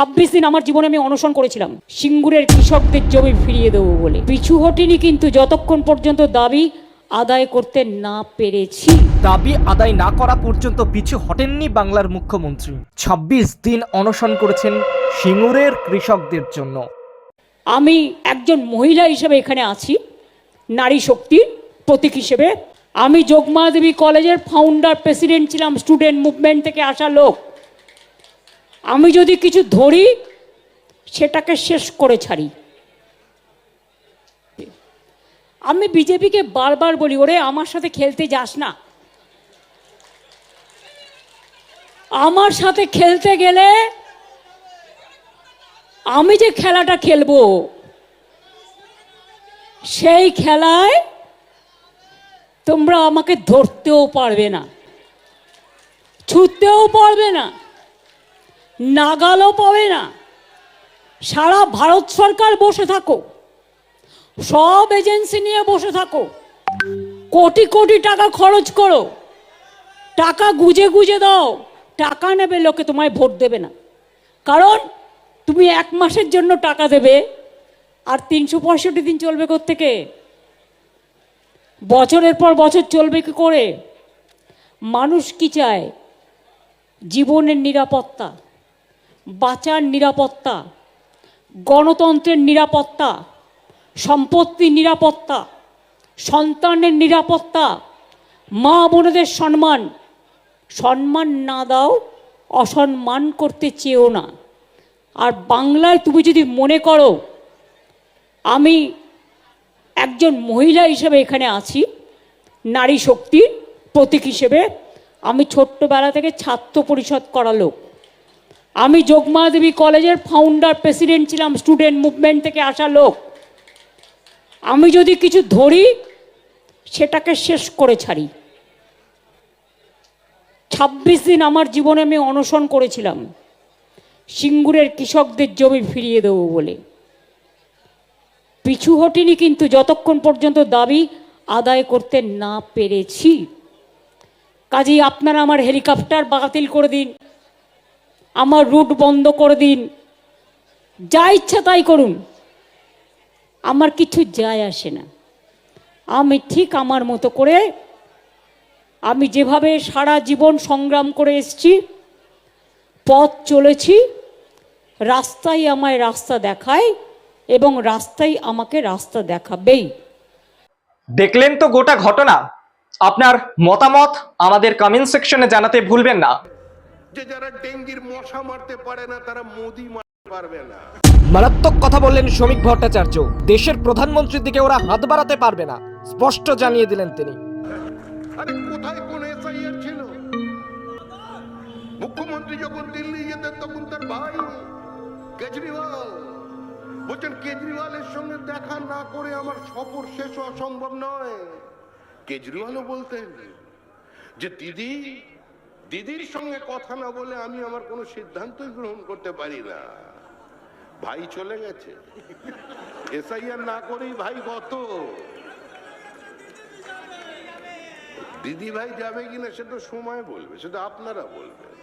ছাব্বিশ দিন আমার জীবনে আমি অনশন করেছিলাম। সিঙ্গুরের কৃষকদের জমি ফিরিয়ে দেবো বলে। পিছু হটিনি কিন্তু যতক্ষণ পর্যন্ত দাবি আদায় করতে না পেরেছি। দাবি আদায় না করা পর্যন্ত পিছু হটেননি বাংলার মুখ্যমন্ত্রী। ২৬ দিন অনশন করেছেন সিঙ্গুরের কৃষকদের জন্য। আমি একজন মহিলা হিসেবে এখানে আছি নারী শক্তির প্রতীক হিসেবে। আমি যোগমা দেবী কলেজের ফাউন্ডার প্রেসিডেন্ট ছিলাম স্টুডেন্ট মুভমেন্ট থেকে আসা লোক। আমি যদি কিছু ধরি, সেটাকে শেষ করে ছাড়ি। আমি বিজেপিকে বারবার বলি, ওরে, আমার সাথে খেলতে যাস না। আমার সাথে খেলতে গেলে আমি যে খেলাটা খেলব, সেই খেলায় তোমরা আমাকে ধরতেও পারবে না ছুটতেও পারবে না। নাগালও পাবে না। সারা ভারত সরকার বসে থাকো। সব এজেন্সি নিয়ে বসে থাকো। কোটি কোটি টাকা খরচ করো। টাকা গুজে গুজে দাও। টাকা নেবে লোকে, তোমায় ভোট দেবে না। কারণ তুমি এক মাসের জন্য টাকা দেবে, আর তিনশো পঁয়ষট্টি দিন চলবে থেকে বছরের পর বছর চলবে কি করে? মানুষ কি চায়? জীবনের নিরাপত্তা। বাঁচার নিরাপত্তা, গণতন্ত্রের নিরাপত্তা সম্পত্তির নিরাপত্তা, সন্তানের নিরাপত্তা, মা বোনদের সম্মান সম্মান না দাও, অসম্মান করতে চেয়েও না। আর বাংলায় তুমি যদি মনে করো, আমি একজন মহিলা হিসেবে এখানে আছি, নারী শক্তির প্রতীক হিসেবে, আমি ছোট্টবেলা থেকে ছাত্র পরিষদ করা লোক। আমি যোগমা দেবী কলেজের ফাউন্ডার প্রেসিডেন্ট ছিলাম স্টুডেন্ট মুভমেন্ট থেকে আসা লোক। আমি যদি কিছু ধরি, সেটাকে শেষ করে ছাড়ি। ছাব্বিশ দিন আমার জীবনে আমি অনশন করেছিলাম। সিঙ্গুরের কৃষকদের জমি ফিরিয়ে দেবো বলে। পিছু হটিনি কিন্তু যতক্ষণ পর্যন্ত দাবি আদায় করতে না পেরেছি। কাজেই আপনারা আমার হেলিকপ্টার বাতিল করে দিন। আমার রুট বন্ধ করে দিন। যা ইচ্ছা তাই করুন। আমার কিছু যায় আসে না। আমি ঠিক আমার মতো করে আমি যেভাবে সারা জীবন সংগ্রাম করে এসেছি, পথ চলেছি রাস্তাই আমায় রাস্তা দেখায় এবং রাস্তাই আমাকে রাস্তা দেখাবেই। দেখলেন তো গোটা ঘটনা? আপনার মতামত আমাদের কমেন্ট সেকশনে জানাতে ভুলবেন না। যে যারা ডেঙ্গির মশা মারতে পারে না তারা মোদি মারতে পারবে না। মারাত্মক কথা বললেন শ্রমিক ভট্টাচার্য। দেশের প্রধানমন্ত্রীর দিকে ওরা হাত বাড়াতে পারবে না স্পষ্ট জানিয়ে দিলেন তিনি। আরে কোথায় কোন এসআইআর ছিল? মুখ্যমন্ত্রী যখন দিল্লি যেতেন তখন তার ভাই কেজরিওয়াল বলছেন কেজরিওয়ালের সঙ্গে দেখা না করে আমার সফর শেষ হওয়া সম্ভব নয়। কেজরিওয়ালও বলতেন যে দিদি দিদির সঙ্গে কথা না বলে আমি আমার কোনো সিদ্ধান্তই গ্রহণ করতে পারি না। ভাই চলে গেছে। এসআইআর না করেই ভাই গত দিদি ভাই যাবে কিনা সেটা সময় বলবে, সেটা আপনারা বলবেন।